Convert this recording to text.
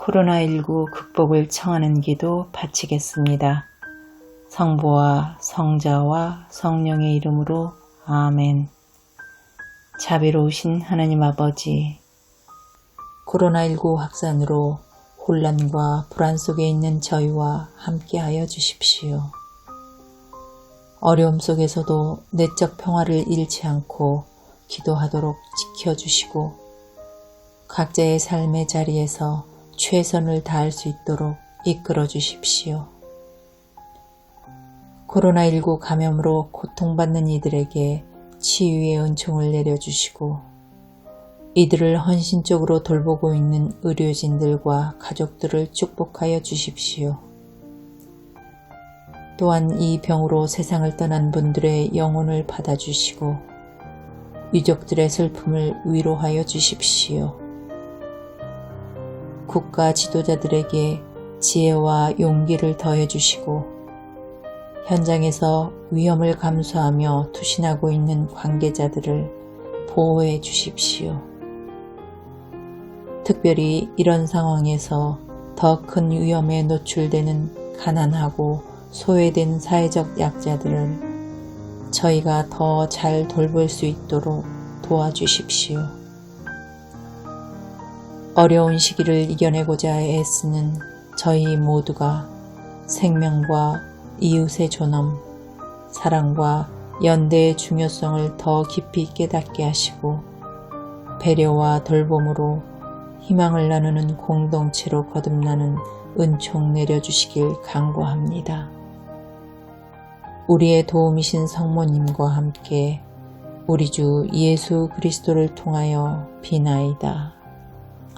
코로나19 극복을 청하는 기도 바치겠습니다. 성부와 성자와 성령의 이름으로 아멘. 자비로우신 하나님 아버지, 코로나19 확산으로 혼란과 불안 속에 있는 저희와 함께하여 주십시오. 어려움 속에서도 내적 평화를 잃지 않고 기도하도록 지켜주시고 각자의 삶의 자리에서 최선을 다할 수 있도록 이끌어 주십시오. 코로나19 감염으로 고통받는 이들에게 치유의 은총을 내려주시고 이들을 헌신적으로 돌보고 있는 의료진들과 가족들을 축복하여 주십시오. 또한 이 병으로 세상을 떠난 분들의 영혼을 받아주시고 유족들의 슬픔을 위로하여 주십시오. 국가 지도자들에게 지혜와 용기를 더해 주시고 현장에서 위험을 감수하며 투신하고 있는 관계자들을 보호해 주십시오. 특별히 이런 상황에서 더 큰 위험에 노출되는 가난하고 소외된 사회적 약자들을 저희가 더 잘 돌볼 수 있도록 도와주십시오. 어려운 시기를 이겨내고자 애쓰는 저희 모두가 생명과 이웃의 존엄, 사랑과 연대의 중요성을 더 깊이 깨닫게 하시고 배려와 돌봄으로 희망을 나누는 공동체로 거듭나는 은총 내려주시길 간구합니다. 우리의 도움이신 성모님과 함께 우리 주 예수 그리스도를 통하여 비나이다.